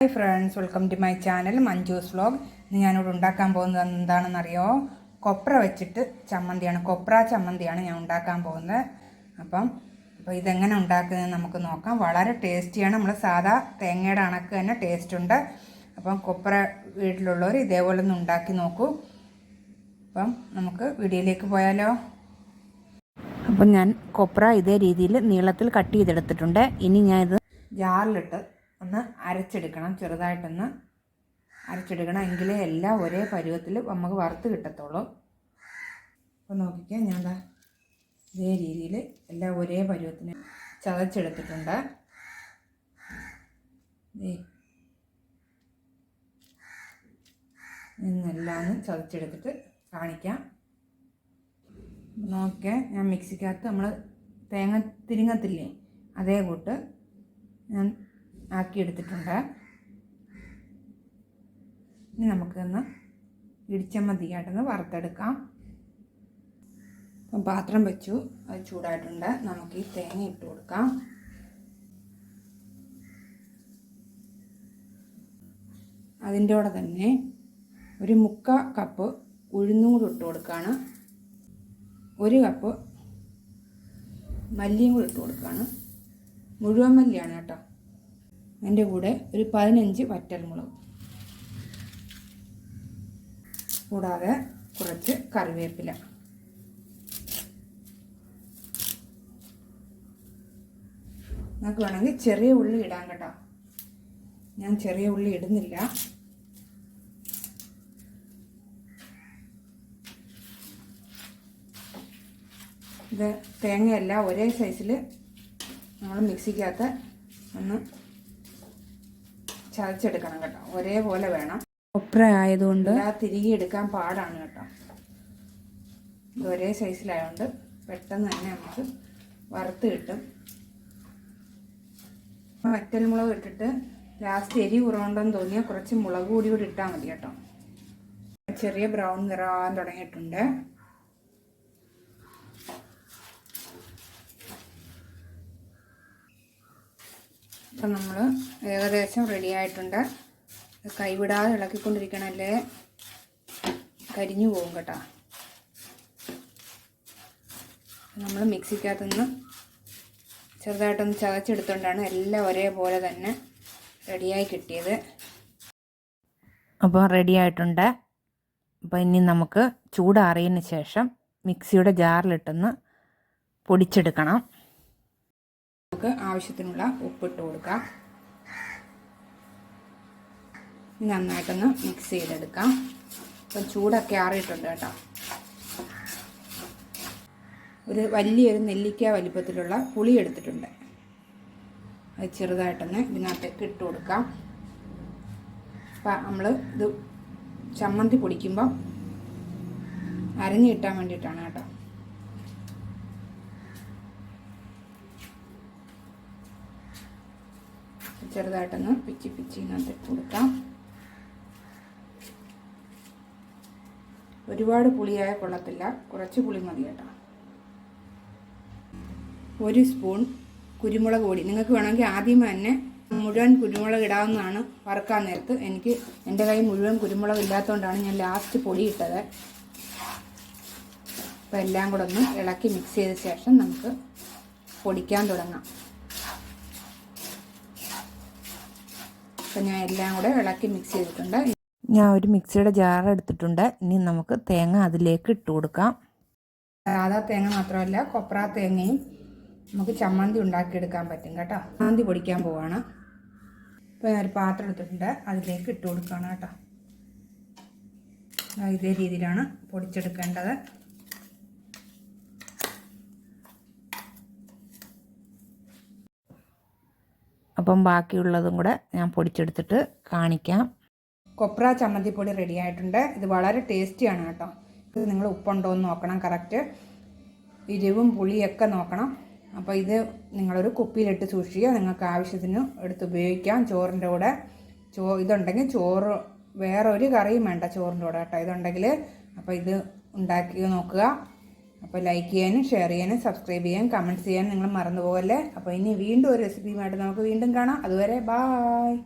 Hi friends welcome to my channel Manju's vlog ഇന്ന് ഞാനിവിടെ ഉണ്ടാക്കാൻ പോകുന്നത് എന്താണെന്നറിയോ? കൊപ്ര വെച്ചിട്ട് ചമ്മന്തിയാണ്. കൊപ്ര ചമ്മന്തിയാണ് ഞാൻ ഉണ്ടാക്കാൻ പോകുന്നത്. അപ്പം അപ്പോൾ ഇതെങ്ങനെ ഉണ്ടാക്കുന്നത് നമുക്ക് നോക്കാം. വളരെ ടേസ്റ്റിയാണ്. നമ്മൾ സാധാ തേങ്ങയുടെ അണക്ക് തന്നെ ടേസ്റ്റ് ഉണ്ട്. അപ്പം കൊപ്ര വീട്ടിലുള്ളവർ ഇതേപോലെ ഒന്ന് ഉണ്ടാക്കി നോക്കൂ. അപ്പം നമുക്ക് വീഡിയോയിലേക്ക് പോയാലോ? അപ്പം ഞാൻ കൊപ്ര ഇതേ രീതിയിൽ നീളത്തിൽ കട്ട് ചെയ്തെടുത്തിട്ടുണ്ട്. ഇനി ഞാൻ ഇത് ജാറിലിട്ട് ഒന്ന് അരച്ചെടുക്കണം ചെറുതായിട്ടൊന്ന് അരച്ചെടുക്കണം എങ്കിലേ എല്ലാം ഒരേ പരുവത്തിൽ നമുക്ക് വറുത്ത് കിട്ടത്തുള്ളൂ. അപ്പോൾ നോക്കിക്കാം ഞാൻ ദാ ഇതേ രീതിയിൽ എല്ലാം ഒരേ പരുവത്തിന് ചതച്ചെടുത്തിട്ടുണ്ട്. ഇന്നെല്ലാം ഒന്ന് ചതച്ചെടുത്തിട്ട് കാണിക്കാം. നോക്കിയാൽ ഞാൻ മിക്സിക്കകത്ത് നമ്മൾ തേങ്ങ തിരിങ്ങത്തില്ലേ അതേ കൂട്ട് ഞാൻ ആക്കിയെടുത്തിട്ടുണ്ട്. ഇനി നമുക്കൊന്ന് ഇടിച്ചമ്മതിയായിട്ടൊന്ന് വറുത്തെടുക്കാം. അപ്പം പാത്രം വെച്ചു. അത് ചൂടായിട്ടുണ്ട്. നമുക്ക് ഈ തേങ്ങ ഇട്ട് കൊടുക്കാം. അതിന്റെ കൂടെ തന്നെ ഒരു മുക്ക കപ്പ് ഉഴുന്നും കൂടി ഇട്ട് കൊടുക്കുകയാണ് ഒരു കപ്പ് മല്ലിയും കൂടി ഇട്ട് കൊടുക്കുകയാണ് മുഴുവൻ മല്ലിയാണ് കേട്ടോ. അതിന്റെ കൂടെ ഒരു പതിനഞ്ച് വറ്റൽമുളക്. കൂടാതെ കുറച്ച് കറിവേപ്പില. നിങ്ങൾക്ക് വേണമെങ്കിൽ ചെറിയ ഉള്ളി ഇടാൻ കേട്ടോ. ഞാൻ ചെറിയ ഉള്ളി ഇടുന്നില്ല. ഇത് തേങ്ങയല്ല ഒരേ സൈസിൽ നമ്മൾ മിക്സിക്കകത്ത് ഒന്ന് ചതച്ചെടുക്കണം കേട്ടോ. ഒരേപോലെ വേണം. ഒപ്ര ആയതുകൊണ്ട് തിരികെ എടുക്കാൻ പാടാണ് കേട്ടോ. ഇത് ഒരേ സൈസിലായതുകൊണ്ട് പെട്ടെന്ന് തന്നെ നമുക്ക് വറുത്ത് കിട്ടും. വറ്റൽ മുളക് ഇട്ടിട്ട് ലാസ്റ്റ് എരി കുറവുണ്ടെന്ന് തോന്നിയാൽ കുറച്ച് മുളക് കൂടി കൂടി ഇട്ടാൽ മതി കേട്ടോ. ചെറിയ ബ്രൗൺ നിറാൻ തുടങ്ങിയിട്ടുണ്ട്. അപ്പം നമ്മൾ ഏകദേശം റെഡി ആയിട്ടുണ്ട്. കൈവിടാതെ ഇളക്കിക്കൊണ്ടിരിക്കണല്ലേ? കരിഞ്ഞു പോകും കേട്ടോ. നമ്മൾ മിക്സിക്കകത്തുനിന്ന് ചെറുതായിട്ടൊന്ന് ചതച്ചെടുത്തുകൊണ്ടാണ് എല്ലാം ഒരേപോലെ തന്നെ റെഡിയായി കിട്ടിയത്. അപ്പോൾ റെഡി ആയിട്ടുണ്ട്. അപ്പോൾ ഇനി നമുക്ക് ചൂടാറിയതിന് ശേഷം മിക്സിയുടെ ജാറിലിട്ടൊന്ന് പൊടിച്ചെടുക്കണം. നമുക്ക് ആവശ്യത്തിനുള്ള ഉപ്പിട്ട് കൊടുക്കാം. നന്നായിട്ടൊന്ന് മിക്സ് ചെയ്തെടുക്കാം. ഇപ്പം ചൂടൊക്കെ ആറിയിട്ടുണ്ട് കേട്ടോ. ഒരു വലിയൊരു നെല്ലിക്ക വലിപ്പത്തിലുള്ള പുളി എടുത്തിട്ടുണ്ട്. അത് ചെറുതായിട്ടൊന്ന് ഇതിനകത്തേക്ക് ഇട്ട് കൊടുക്കാം. അപ്പം നമ്മൾ ഇത് ചമ്മന്തി പൊടിക്കുമ്പോൾ അരഞ്ഞു കിട്ടാൻ വേണ്ടിയിട്ടാണ് കേട്ടോ. ചെറുതായിട്ടൊന്ന് പിച്ചി പിച്ചി ഇങ്ങനത്തെ കൊടുക്കാം. ഒരുപാട് പുളിയായ കൊള്ളത്തില്ല. കുറച്ച് പുളി മതി കേട്ടോ. ഒരു സ്പൂൺ കുരുമുളക് പൊടി. നിങ്ങൾക്ക് വേണമെങ്കിൽ ആദ്യം തന്നെ മുഴുവൻ കുരുമുളക് ഇടാവുന്നതാണ് വറുക്കാൻ നേരത്ത്. എനിക്ക് എന്റെ കൈ മുഴുവൻ കുരുമുളക് ഇല്ലാത്തതുകൊണ്ടാണ് ഞാൻ ലാസ്റ്റ് പൊടി ഇട്ടത്. അപ്പോൾ എല്ലാം കൂടെ ഒന്ന് ഇളക്കി മിക്സ് ചെയ്ത ശേഷം നമുക്ക് പൊടിക്കാൻ തുടങ്ങാം. അപ്പം ഞാൻ എല്ലാം കൂടെ ഇളക്കി മിക്സ് ചെയ്തിട്ടുണ്ട്. ഞാൻ ഒരു മിക്സിയുടെ ജാർ എടുത്തിട്ടുണ്ട്. ഇനി നമുക്ക് തേങ്ങ അതിലേക്ക് ഇട്ട് കൊടുക്കാം. സാധാ തേങ്ങ മാത്രമല്ല കൊപ്ര തേങ്ങയും നമുക്ക് ചമ്മന്തി ഉണ്ടാക്കിയെടുക്കാൻ പറ്റും കേട്ടോ. ചമ്മന്തി പൊടിക്കാൻ പോവാണ്. ഇപ്പോൾ ഞാൻ ഒരു പാത്രം എടുത്തിട്ടുണ്ട്. അതിലേക്ക് ഇട്ട് കൊടുക്കുകയാണ് കേട്ടോ. ഇതേ രീതിയിലാണ് പൊടിച്ചെടുക്കേണ്ടത്. അപ്പം ബാക്കിയുള്ളതും കൂടെ ഞാൻ പൊടിച്ചെടുത്തിട്ട് കാണിക്കാം. കൊപ്ര ചമ്മന്തിപ്പൊടി റെഡി ആയിട്ടുണ്ട്. ഇത് വളരെ ടേസ്റ്റിയാണ് കേട്ടോ. ഇത് നിങ്ങൾ ഉപ്പുണ്ടോ എന്ന് നോക്കണം കറക്റ്റ് എരിവും പുളിയൊക്കെ നോക്കണം. അപ്പോൾ ഇത് നിങ്ങളൊരു കുപ്പിയിലിട്ട് സൂക്ഷിക്കുക. നിങ്ങൾക്ക് ആവശ്യത്തിന് എടുത്ത് ഉപയോഗിക്കാം. ചോറിന്റെ കൂടെ ചോ ഇതുണ്ടെങ്കിൽ ചോറ് വേറെ ഒരു കറിയും വേണ്ട ചോറിന്റെ കൂടെ കേട്ടോ. ഇതുണ്ടെങ്കിൽ അപ്പോൾ ഇത് ഉണ്ടാക്കി നോക്കുക. അപ്പോൾ ലൈക്ക് ചെയ്യാനും ഷെയർ ചെയ്യാനും സബ്സ്ക്രൈബ് ചെയ്യാനും കമന്റ്സ് ചെയ്യാനും നിങ്ങൾ മറന്നു പോകല്ലേ അപ്പോൾ ഇനി വീണ്ടും ഒരു റെസിപ്പിയുമായിട്ട് നമുക്ക് വീണ്ടും കാണാം. അതുവരെ ബായ്